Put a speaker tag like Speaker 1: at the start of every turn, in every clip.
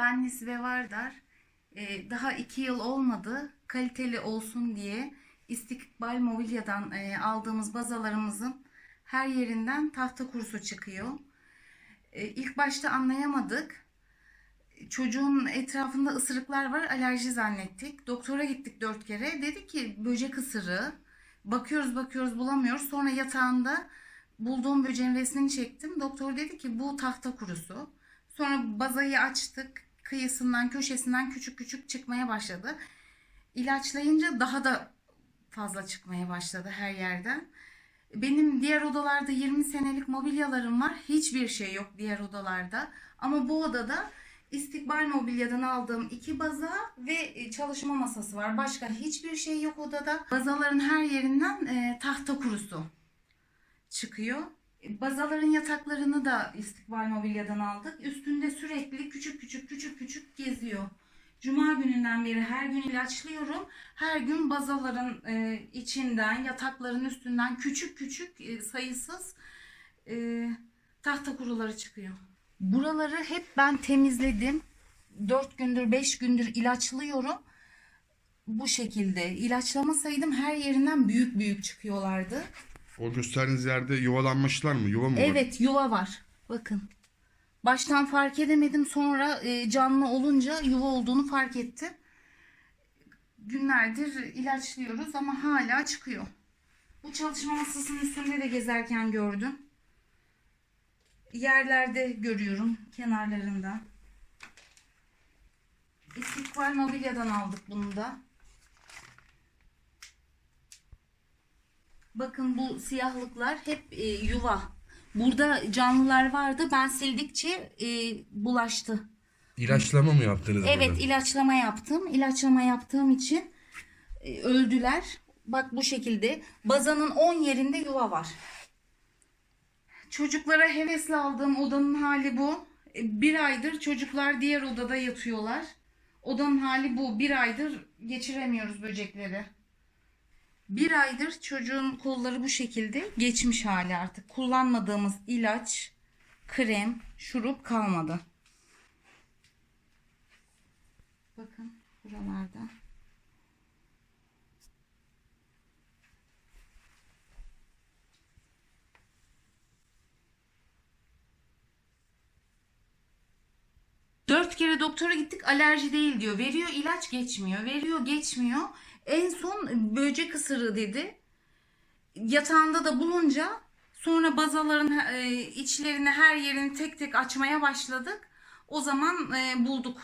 Speaker 1: Ben Nesibe Vardar. Ee, daha iki yıl olmadı. Kaliteli olsun diye İstikbal Mobilya'dan e, aldığımız bazalarımızın her yerinden tahta kurusu çıkıyor. E, ilk başta anlayamadık. Çocuğun etrafında ısırıklar var, alerji zannettik. Doktora gittik dört kere. Dedi ki böcek ısırığı. Bakıyoruz bakıyoruz bulamıyoruz. Sonra yatağında bulduğum böceğin resmini çektim. Doktor dedi ki bu tahta kurusu. Sonra bazayı açtık. Kıyısından, köşesinden küçük küçük çıkmaya başladı. İlaçlayınca daha da fazla çıkmaya başladı her yerden. Benim diğer odalarda 20 senelik mobilyalarım var. Hiçbir şey yok diğer odalarda. Ama bu odada İstikbal Mobilya'dan aldığım iki baza ve e, çalışma masası var. Başka hiçbir şey yok odada. Bazaların her yerinden e, tahta kurusu çıkıyor. E, Bazaların yataklarını da İstikbal Mobilya'dan aldık. Üstünde sürekli küçük küçük küçük küçük geziyor. Cuma gününden beri her gün ilaçlıyorum. Her gün bazaların e, içinden, yatakların üstünden küçük küçük e, sayısız e, tahta kuruları çıkıyor. Buraları hep ben temizledim. 4 gündür 5 gündür ilaçlıyorum. Bu şekilde ilaçlamasaydım her yerinden büyük büyük çıkıyorlardı.
Speaker 2: O gösterdiğiniz yerde yuvalanmışlar mı? Yuva mı var?
Speaker 1: Evet yuva var. Bakın. Baştan fark edemedim. Sonra e, canlı olunca yuva olduğunu fark ettim. Günlerdir ilaçlıyoruz ama hala çıkıyor. Bu çalışma masasının üstünde de gezerken gördüm. Yerlerde görüyorum kenarlarında. İstikbal Mobilya'dan aldık bunu da. Bakın bu siyahlıklar hep e, yuva. Burada canlılar vardı. Ben sildikçe e, bulaştı.
Speaker 2: İlaçlama mı yaptınız
Speaker 1: Evet
Speaker 2: burada?
Speaker 1: ilaçlama yaptım. İlaçlama yaptığım için e, öldüler. Bak bu şekilde. Bazanın 10 yerinde yuva var. Çocuklara hevesle aldığım odanın hali bu. E, Bir aydır çocuklar diğer odada yatıyorlar. Odanın hali bu. Bir aydır geçiremiyoruz böcekleri. Bir aydır çocuğun kolları bu şekilde geçmiş hali artık. Kullanmadığımız ilaç, krem, şurup kalmadı. Bakın buralarda. Dört kere doktora gittik alerji değil diyor. Veriyor ilaç geçmiyor. Veriyor geçmiyor. En son böcek ısırığı dedi. Yatağında da bulunca sonra bazaların e, içlerini her yerini tek tek açmaya başladık. O zaman e, bulduk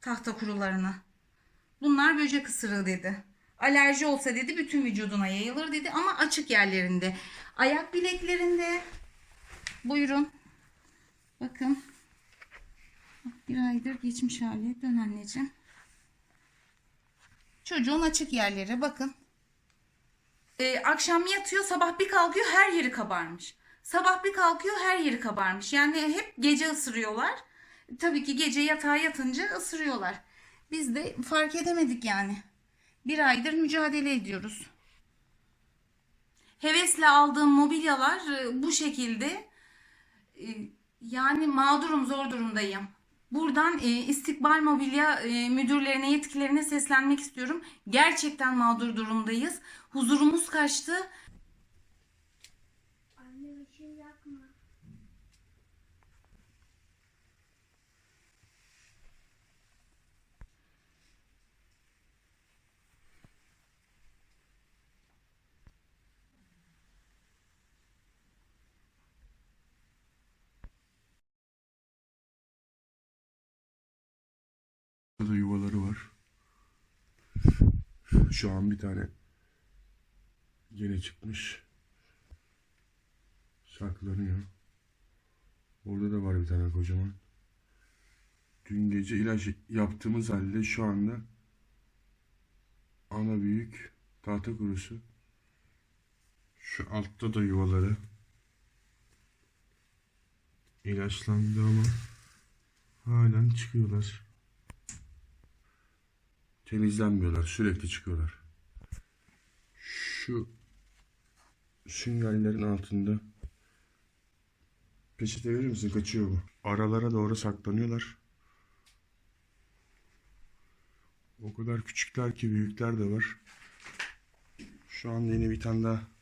Speaker 1: tahta kurularını. Bunlar böcek ısırığı dedi. Alerji olsa dedi bütün vücuduna yayılır dedi ama açık yerlerinde. Ayak bileklerinde. Buyurun. Bakın. Bir aydır geçmiş hali. Dön anneciğim. Çocuğun açık yerleri bakın. Ee, akşam yatıyor sabah bir kalkıyor her yeri kabarmış. Sabah bir kalkıyor her yeri kabarmış. Yani hep gece ısırıyorlar. Tabii ki gece yatağa yatınca ısırıyorlar. Biz de fark edemedik yani. Bir aydır mücadele ediyoruz. Hevesle aldığım mobilyalar e, bu şekilde. E, Yani mağdurum, zor durumdayım. Buradan e, İstikbal Mobilya e, müdürlerine, yetkilerine seslenmek istiyorum. Gerçekten mağdur durumdayız. Huzurumuz kaçtı.
Speaker 2: Burada yuvaları var. Şu an bir tane yine çıkmış. Saklanıyor. Orada da var bir tane kocaman. Dün gece ilaç yaptığımız halde şu anda ana büyük tahta kurusu. Şu altta da yuvaları. İlaçlandı ama halen çıkıyorlar temizlenmiyorlar. Sürekli çıkıyorlar. Şu sünyallerin altında peçete verir misin? Kaçıyor bu. Aralara doğru saklanıyorlar. O kadar küçükler ki büyükler de var. Şu an yeni bir tane daha